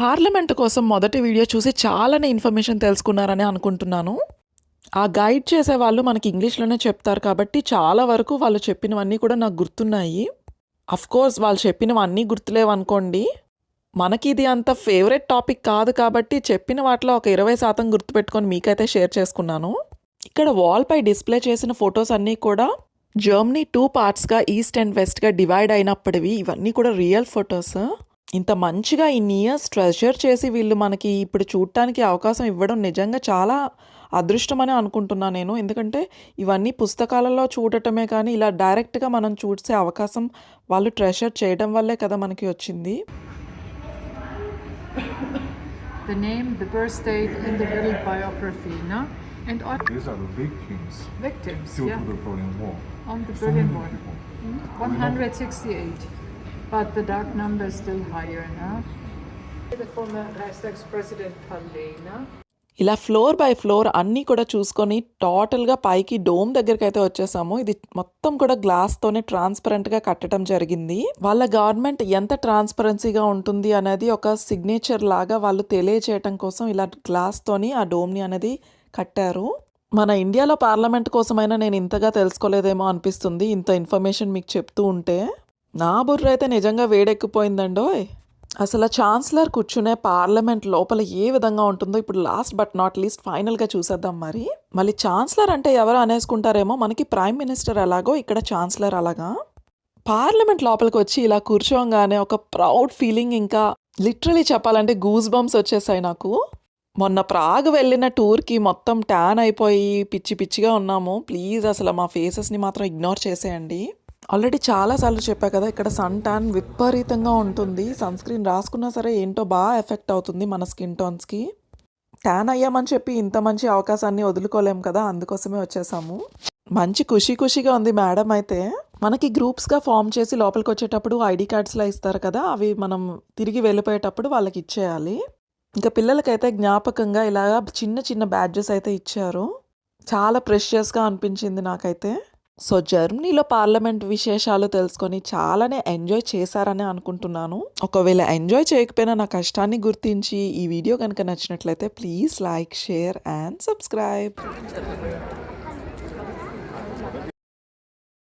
Parliament కోసం మొదటి video చూసి చాలానే ఇన్ఫర్మేషన్ తెలుసుకున్నారని అనుకుంటున్నాను. ఆ గైడ్ చేసే వాళ్ళు మనకి ఇంగ్లీష్లోనే చెప్తారు కాబట్టి చాలా వరకు వాళ్ళు చెప్పినవన్నీ కూడా నాకు గుర్తున్నాయి. కోర్స్ వాళ్ళు చెప్పినవన్నీ గుర్తులేవనుకోండి. మనకి ఇది అంత ఫేవరెట్ టాపిక్ కాదు కాబట్టి చెప్పిన వాటిలో ఒక ఇరవై శాతం గుర్తుపెట్టుకొని మీకైతే షేర్ చేసుకున్నాను. ఇక్కడ వాల్పై డిస్ప్లే చేసిన ఫొటోస్ అన్నీ కూడా జర్మనీ టూ పార్ట్స్గా ఈస్ట్ అండ్ వెస్ట్గా డివైడ్ అయినప్పటివి. ఇవన్నీ కూడా రియల్ ఫొటోస్ ఇంత మంచిగా ఇన్ ఇయర్స్ ట్రెజర్ చేసి వీళ్ళు మనకి ఇప్పుడు చూడటానికి అవకాశం ఇవ్వడం నిజంగా చాలా అదృష్టమని అనుకుంటున్నా నేను. ఎందుకంటే ఇవన్నీ పుస్తకాలలో చూడటమే కానీ ఇలా డైరెక్ట్గా మనం చూసే అవకాశం వాళ్ళు ట్రెషర్ చేయడం వల్లే కదా మనకి వచ్చింది. The 168. But the dark number is still higher, no? The former Reichstags president no? ఇలా ఫ్లోర్ బై ఫ్లోర్ అన్నీ కూడా చూసుకొని టోటల్గా పైకి డోమ్ దగ్గరికి అయితే వచ్చేసాము. ఇది మొత్తం కూడా గ్లాస్తోనే ట్రాన్స్పరెంట్గా కట్టడం జరిగింది. వాళ్ళ గవర్నమెంట్ ఎంత ట్రాన్స్పరెన్సీగా ఉంటుంది అనేది ఒక సిగ్నేచర్ లాగా వాళ్ళు తెలియచేయటం కోసం ఇలా గ్లాస్తోని ఆ డోమ్ని అనేది కట్టారు. మన ఇండియాలో పార్లమెంట్ కోసమైనా నేను ఇంతగా తెలుసుకోలేదేమో అనిపిస్తుంది. ఇంత ఇన్ఫర్మేషన్ మీకు చెప్తూ ఉంటే. నా బుర్ర అయితే నిజంగా వేడెక్కిపోయిందండోయ్. అసలు ఛాన్సలర్ కూర్చునే పార్లమెంట్ లోపల ఏ విధంగా ఉంటుందో ఇప్పుడు లాస్ట్ బట్ నాట్ లీస్ట్ ఫైనల్గా చూసేద్దాం మరి. మళ్ళీ ఛాన్సలర్ అంటే ఎవరు అనేసుకుంటారేమో? మనకి ప్రైమ్ మినిస్టర్ ఎలాగో ఇక్కడ ఛాన్సలర్ అలాగా. పార్లమెంట్ లోపలికి వచ్చి ఇలా కూర్చోగానే ఒక ప్రౌడ్ ఫీలింగ్ ఇంకా లిటరలీ చెప్పాలంటే గూస్ బంప్స్ వచ్చేసాయి నాకు. మొన్న ప్రాగ్ వెళ్ళిన టూర్కి మొత్తం ట్యాన్ అయిపోయి పిచ్చి పిచ్చిగా ఉన్నాము. ప్లీజ్ అసలు మా ఫేసెస్ని మాత్రం ఇగ్నోర్ చేసేయండి. ఆల్రెడీ చాలాసార్లు చెప్పా కదా ఇక్కడ సన్ ట్యాన్ విపరీతంగా ఉంటుంది. సన్ స్క్రీన్ రాసుకున్నా సరే ఏంటో బాగా ఎఫెక్ట్ అవుతుంది మన స్కిన్ టోన్స్కి ట్యాన్ అయ్యామని చెప్పి ఇంత మంచి అవకాశాన్ని వదులుకోలేం కదా అందుకోసమే వచ్చేసాము. మంచి ఖుషి ఖుషిగా ఉంది మేడం అయితే. మనకి గ్రూప్స్గా ఫామ్ చేసి లోపలికి వచ్చేటప్పుడు ఐడి కార్డ్స్లా ఇస్తారు కదా అవి మనం తిరిగి వెళ్ళిపోయేటప్పుడు వాళ్ళకి ఇచ్చేయాలి. ఇంకా పిల్లలకైతే జ్ఞాపకంగా ఇలాగా చిన్న చిన్న బ్యాడ్జెస్ అయితే ఇచ్చారు. చాలా ప్రెషియస్గా అనిపించింది నాకైతే. సో జర్మనీలో పార్లమెంట్ విశేషాలు తెలుసుకొని చాలానే ఎంజాయ్ చేశారని అనుకుంటున్నాను. ఒకవేళ ఎంజాయ్ చేయకపోయినా నా కష్టాన్ని గుర్తించి ఈ వీడియో కనుక నచ్చినట్లయితే please like share and subscribe.